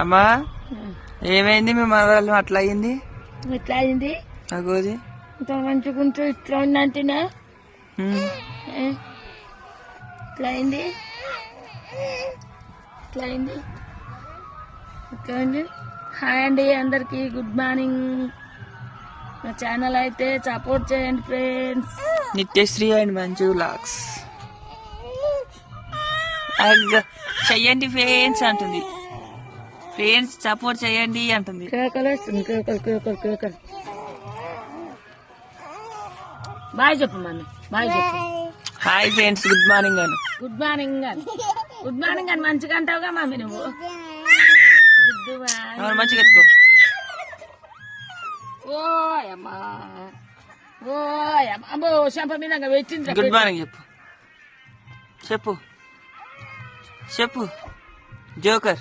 అమ్మా ఏమైంది? మీ మనవరాలు అట్లా అయింది? ఇట్లా అయింది? అగోది. ఇంత మంచుకుంటూ ఇట్లా ఉందంటేనే? ఇట్లా అయింది? ఇట్లా అయింది? ఇట్లా అయింది హాయ్ అండి అందరికి గుడ్ మార్నింగ్. మా ఛానల్ అయితే సపోర్ట్ చేయండి friends. Nityasri and Manju likes చెయ్యండి ఫ్రెండ్స్ అంటుంది. ఫ్రెండ్స్ సపోర్ట్ చేయండి అంటుంది. బాయ్ చెప్పు మన బాయ్ చెప్పు. హాయ్ ఫ్రెండ్స్ గుడ్ మార్నింగ్ అను. గుడ్ మార్నింగ్ అని. గుడ్ మార్నింగ్ అని. మంచిగా అంటావుగా మమ్మీ నువ్వు? గుడ్ మంచిగా ఎత్తుకో. ఓయమ్మా ఓయమ్మ అమ్మో. చెంప మీద పెట్టింది గుడ్ మార్నింగ్ చెప్పు. చెప్పు. చెప్పు. జోకర్